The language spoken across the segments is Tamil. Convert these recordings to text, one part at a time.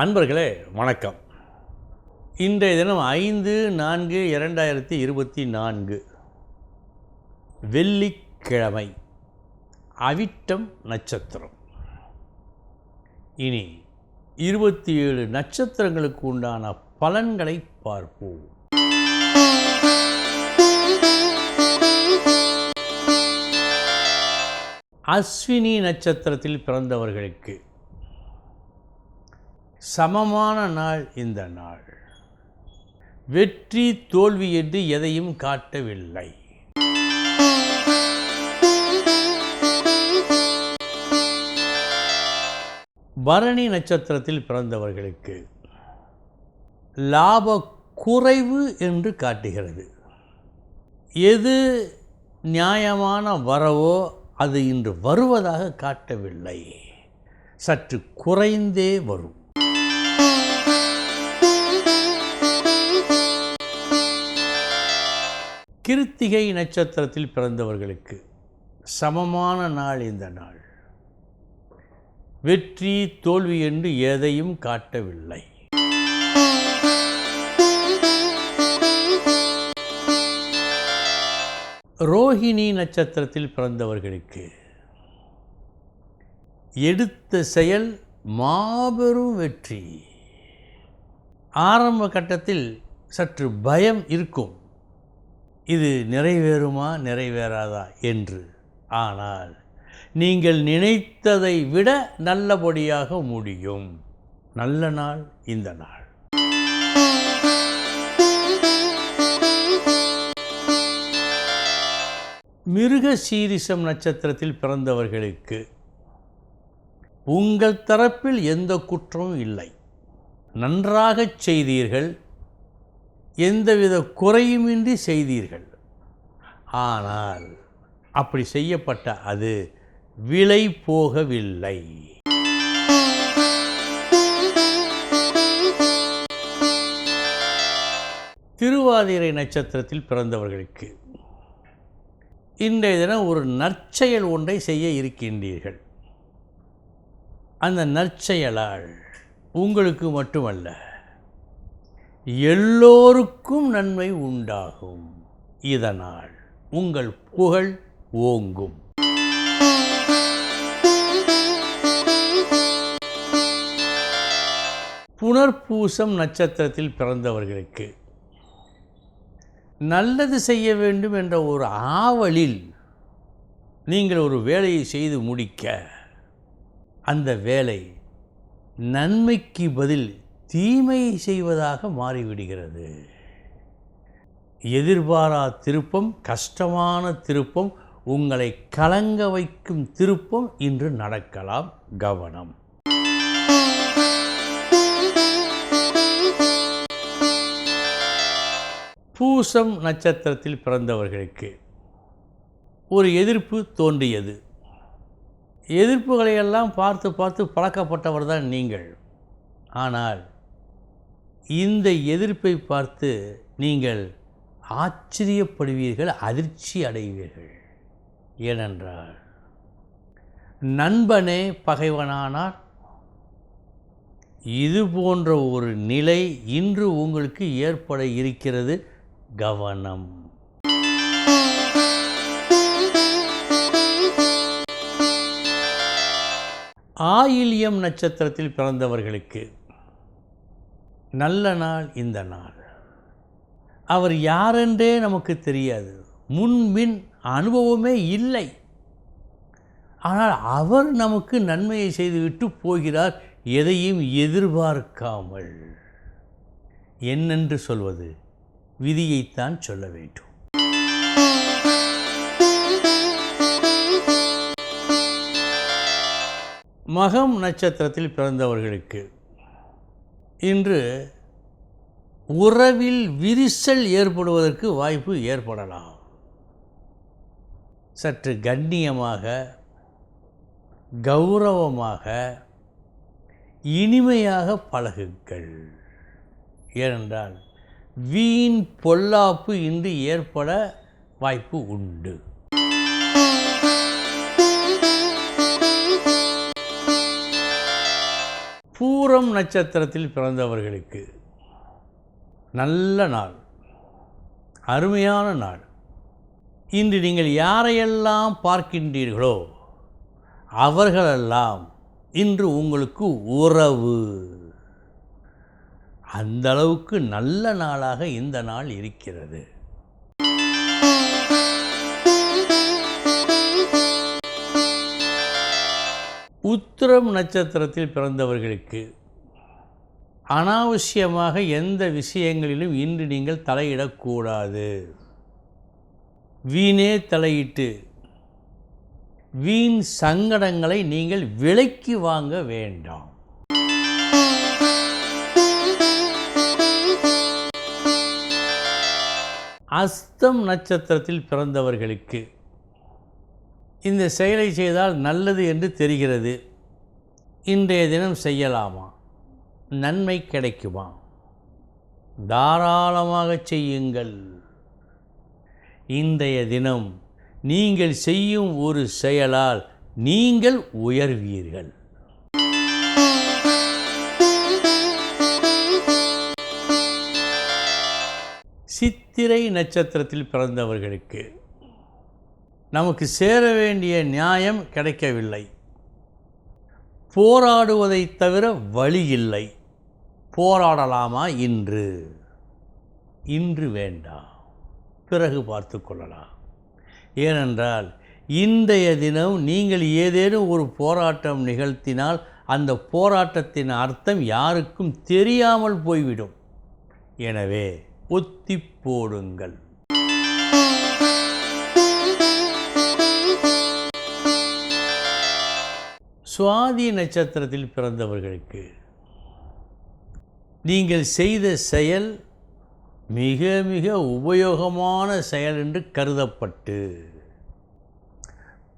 அன்பர்களே வணக்கம். இன்றைய தினம் ஐந்து நான்கு இரண்டாயிரத்தி இருபத்தி நான்கு. வெள்ளிக்கிழமை அவிட்டம் நட்சத்திரம். இனி இருபத்தி ஏழு நட்சத்திரங்களுக்கு உண்டான பலன்களை பார்ப்போம். அஸ்வினி நட்சத்திரத்தில் பிறந்தவர்களுக்கு சமமான நாள் இந்த நாள். வெற்றி தோல்வி என்று எதையும் காட்டவில்லை. பரணி நட்சத்திரத்தில் பிறந்தவர்களுக்கு லாப குறைவு என்று காட்டுகிறது. எது நியாயமான வரவோ அது இன்று வருவதாக காட்டவில்லை. சற்று குறைந்தே வரும். கிருத்திகை நட்சத்திரத்தில் பிறந்தவர்களுக்கு சமமான நாள் இந்த நாள். வெற்றி தோல்வி என்று எதையும் காட்டவில்லை. ரோஹிணி நட்சத்திரத்தில் பிறந்தவர்களுக்கு எடுத்த செயல் மாபெரும் வெற்றி. ஆரம்ப கட்டத்தில் சற்று பயம் இருக்கும். இது நிறைவேறுமா நிறைவேறாதா என்று. ஆனால் நீங்கள் நினைத்ததை விட நல்லபடியாக முடியும். நல்ல நாள் இந்த நாள். மிருக சீரிசம் நட்சத்திரத்தில் பிறந்தவர்களுக்கு உங்கள் தரப்பில் எந்த குற்றமும் இல்லை. நன்றாகச் செய்தீர்கள் எந்தவித குறையுமின்றி செய்தீர்கள். ஆனால் அப்படி செய்யப்பட்ட அது விலை போகவில்லை. திருவாதிரை நட்சத்திரத்தில் பிறந்தவர்களுக்கு இன்றைய தினம் ஒரு நற்செயல் ஒன்றை செய்ய இருக்கின்றீர்கள். அந்த நற்செயலால் உங்களுக்கு மட்டுமல்ல எல்லோருக்கும் நன்மை உண்டாகும். இதனால் உங்கள் புகழ் ஓங்கும். புனர்பூசம் நட்சத்திரத்தில் பிறந்தவர்களுக்கு நல்லது செய்ய வேண்டும் என்ற ஒரு ஆவலில் நீங்கள் ஒரு வேலையை செய்து முடிக்க அந்த வேலை நன்மைக்கு பதில் தீமை செய்வதாக மாறிவிடுகிறது. எதிர்பாரா திருப்பம் கஷ்டமான திருப்பம் உங்களை கலங்க வைக்கும் திருப்பம் இன்று நடக்கலாம். கவனம். பூசம் நட்சத்திரத்தில் பிறந்தவர்களுக்கு ஒரு எதிர்ப்பு தோன்றியது. எதிர்ப்புகளையெல்லாம் பார்த்து பார்த்து பழக்கப்பட்டவர் தான் நீங்கள். ஆனால் இந்த எதிர்ப்பை பார்த்து நீங்கள் ஆச்சரியப்படுவீர்கள் அதிர்ச்சி அடைவீர்கள். ஏனென்றால் நண்பனே பகைவனானார். இது போன்ற ஒரு நிலை இன்று உங்களுக்கு ஏற்பட இருக்கிறது. கவனம். ஆயில்யம் நட்சத்திரத்தில் பிறந்தவர்களுக்கு நல்ல நாள் இந்த நாள். அவர் யாரென்றே நமக்கு தெரியாது. முன்பின் அனுபவமே இல்லை. ஆனால் அவர் நமக்கு நன்மையை செய்துவிட்டு போகிறார் எதையும் எதிர்பார்க்காமல். என்னென்று சொல்வது? விதியைத்தான் சொல்ல வேண்டும். மகம் நட்சத்திரத்தில் பிறந்தவர்களுக்கு இன்று உறவில் விரிசல் ஏற்படுவதற்கு வாய்ப்பு ஏற்படலாம். சற்று கண்ணியமாக கௌரவமாக இனிமையாக பழகுங்கள். ஏனென்றால் வீண் பொல்லாப்பு இன்று ஏற்பட வாய்ப்பு உண்டு. பூரம் நட்சத்திரத்தில் பிறந்தவர்களுக்கு நல்ல நாள் அருமையான நாள். இன்று நீங்கள் யாரையெல்லாம் பார்க்கின்றீர்களோ அவர்களெல்லாம் இன்று உங்களுக்கு உறவு. அந்த அளவுக்கு நல்ல நாளாக இந்த நாள் இருக்கிறது. உத்திரம் நட்சத்திரத்தில் பிறந்தவர்களுக்கு அனாவசியமாக எந்த விஷயங்களிலும் இன்று நீங்கள் தலையிடக்கூடாது. வீணே தலையிட்டு வீண் சங்கடங்களை நீங்கள் விலைக்கு வாங்க வேண்டாம். அஸ்தம் நட்சத்திரத்தில் பிறந்தவர்களுக்கு இந்த செயலை செய்தால் நல்லது என்று தெரிகிறது. இன்றைய தினம் செய்யலாமா? நன்மை கிடைக்குமா? தாராளமாக செய்யுங்கள். இன்றைய தினம் நீங்கள் செய்யும் ஒரு செயலால் நீங்கள் உயர்வீர்கள். சித்திரை நட்சத்திரத்தில் பிறந்தவர்களுக்கு நமக்கு சேர வேண்டிய நியாயம் கிடைக்கவில்லை. போராடுவதை தவிர வழி இல்லை. போராடலாமா இன்று? இன்று வேண்டாம். பிறகு பார்த்து கொள்ளலாம். ஏனென்றால் இன்றைய தினம் நீங்கள் ஏதேனும் ஒரு போராட்டம் நிகழ்த்தினால் அந்த போராட்டத்தின் அர்த்தம் யாருக்கும் தெரியாமல் போய்விடும். எனவே ஒத்தி போடுங்கள். சுவாதி நட்சத்திரத்தில் பிறந்தவர்களுக்கு நீங்கள் செய்த செயல் மிக மிக உபயோகமான செயல் என்று கருதப்பட்டு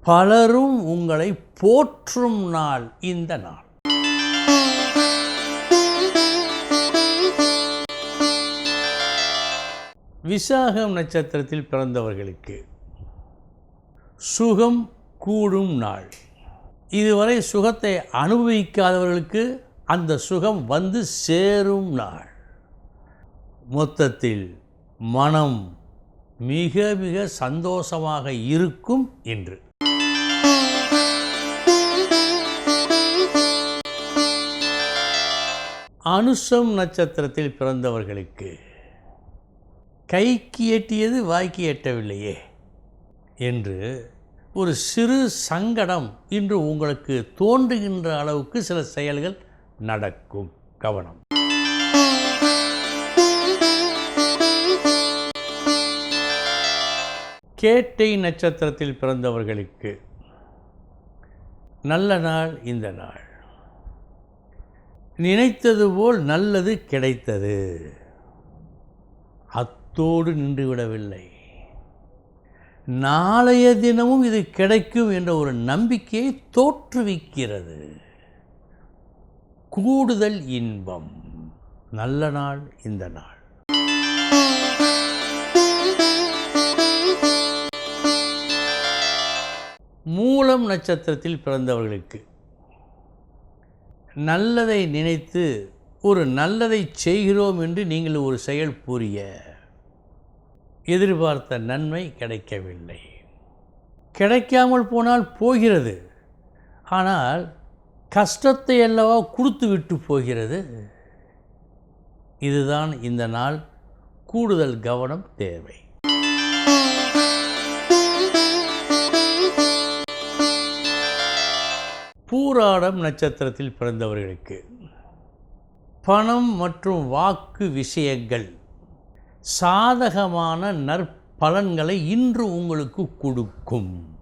பலரும் உங்களை போற்றும் நாள் இந்த நாள். விசாகம் நட்சத்திரத்தில் பிறந்தவர்களுக்கு சுகம் கூடும் நாள். இதுவரை சுகத்தை அனுபவிக்காதவர்களுக்கு அந்த சுகம் வந்து சேரும் நாள். மொத்தத்தில் மனம் மிக மிக சந்தோஷமாக இருக்கும் என்று அனுஷம் நட்சத்திரத்தில் பிறந்தவர்களுக்கு கைக்கு எட்டியது வாய்க்கு எட்டவில்லையே என்று ஒரு சிறு சங்கடம் இன்று உங்களுக்கு தோன்றுகின்ற அளவுக்கு சில செயல்கள் நடக்கும். கவனம். கேட்டை நட்சத்திரத்தில் பிறந்தவர்களுக்கு நல்ல நாள் இந்த நாள். நினைத்தது போல் நல்லது கிடைத்தது. அத்தோடு நின்றுவிடவில்லை நாளைய தினமும் இது கிடைக்கும் என்ற ஒரு நம்பிக்கையை தோற்றுவிக்கிறது. கூடுதல் இன்பம். நல்ல நாள் இந்த நாள். மூலம் நட்சத்திரத்தில் பிறந்தவர்களுக்கு நல்லதை நினைத்து ஒரு நல்லதை செய்கிறோம் என்று நீங்கள் ஒரு செயல் புரிய எதிர்பார்த்த நன்மை கிடைக்கவில்லை. கிடைக்காமல் போனால் போகிறது. ஆனால் கஷ்டத்தை அல்லவா கொடுத்து விட்டு போகிறது? இதுதான் இந்த நாள் கூடுதல் கவனம் தேவை. பூராடம் நட்சத்திரத்தில் பிறந்தவர்களுக்கு பணம் மற்றும் வாக்கு விஷயங்கள் சாதகமான நற்பலன்களை இன்று உங்களுக்கு கொடுக்கும்.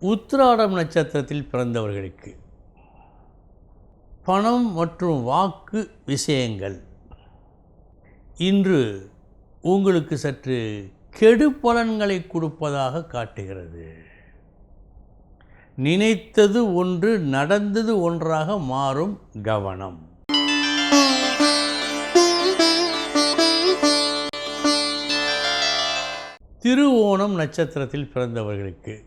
உத்திராடம் நட்சத்திரத்தில் பிறந்தவர்களுக்கு பணம் மற்றும் வாக்கு விஷயங்கள். இன்று உங்களுக்கு சற்று கெடு பலன்களை கொடுப்பதாக காட்டுகிறது. நினைத்தது ஒன்று நடந்தது ஒன்றாக மாறும் கவனம். திருவோணம் நட்சத்திரத்தில் பிறந்தவர்களுக்கு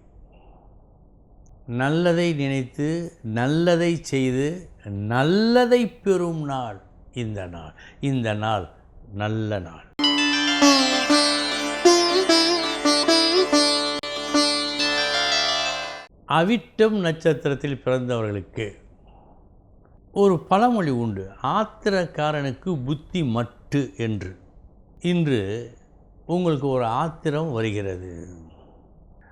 நல்லதை நினைத்து நல்லதை செய்து நல்லதை பெறும் நாள் இந்த நாள். இந்த நாள் நல்ல நாள். அவிட்டம் நட்சத்திரத்தில் பிறந்தவர்களுக்கு ஒரு பழமொழி உண்டு. ஆத்திரக்காரனுக்கு புத்தி மட்டு என்று. இன்று உங்களுக்கு ஒரு ஆத்திரம் வருகிறது.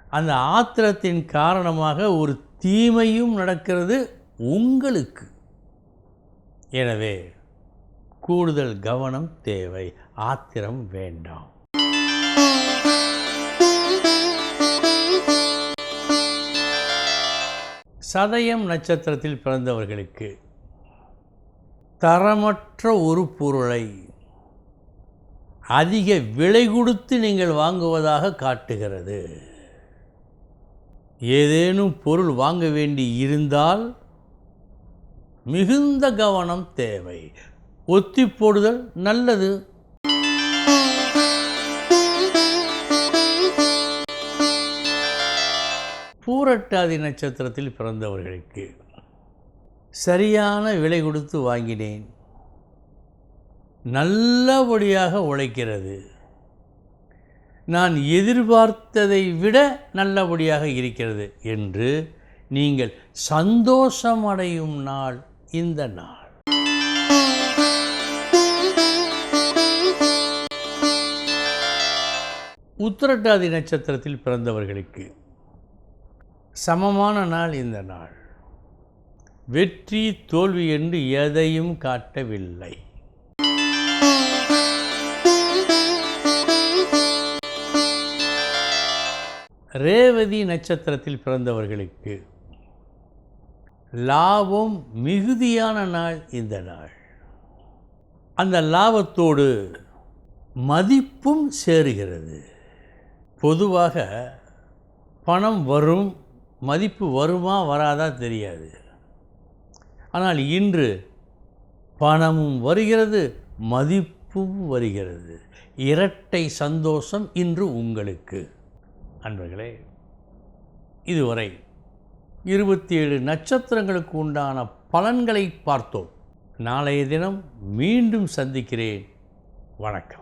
அந்த ஆத்திரத்தின் காரணமாக ஒரு தீமையும் நடக்கிறது உங்களுக்கு. எனவே கூடுதல் கவனம் தேவை. ஆத்திரம் வேண்டாம். சதயம் நட்சத்திரத்தில் பிறந்தவர்களுக்கு தரமற்ற ஒரு பொருளை அதிக விலை கொடுத்து நீங்கள் வாங்குவதாக காட்டுகிறது. ஏதேனும் பொருள் வாங்க வேண்டி இருந்தால் மிகுந்த கவனம் தேவை. ஒத்தி போடுதல் நல்லது. பூரட்டாதி நட்சத்திரத்தில் பிறந்தவர்களுக்கு சரியான விலை கொடுத்து வாங்கினேன் நல்லபடியாக உழைக்கிறது நான் எதிர்பார்த்ததை விட நல்லபடியாக இருக்கிறது என்று நீங்கள் சந்தோஷமடையும் நாள் இந்த நாள் உத்திரட்டாதி நட்சத்திரத்தில் பிறந்தவர்களுக்கு சமமான நாள் இந்த நாள். வெற்றி தோல்வி என்று எதையும் காட்டவில்லை. ரேவதி நட்சத்திரத்தில் பிறந்தவர்களுக்கு லாபம் மிகுதியான நாள் இந்த நாள். அந்த லாபத்தோடு மதிப்பும் சேருகிறது. பொதுவாக பணம் வரும் மதிப்பு வருமா வராதா தெரியாது. ஆனால் இன்று பணமும் வருகிறது மதிப்பும் வருகிறது. இரட்டை சந்தோஷம் இன்று உங்களுக்கு. அன்பர்களே இதுவரை இருபத்தி ஏழு நட்சத்திரங்களுக்கு உண்டான பலன்களை பார்த்தோம். நாளைய தினம் மீண்டும் சந்திக்கிறேன். வணக்கம்.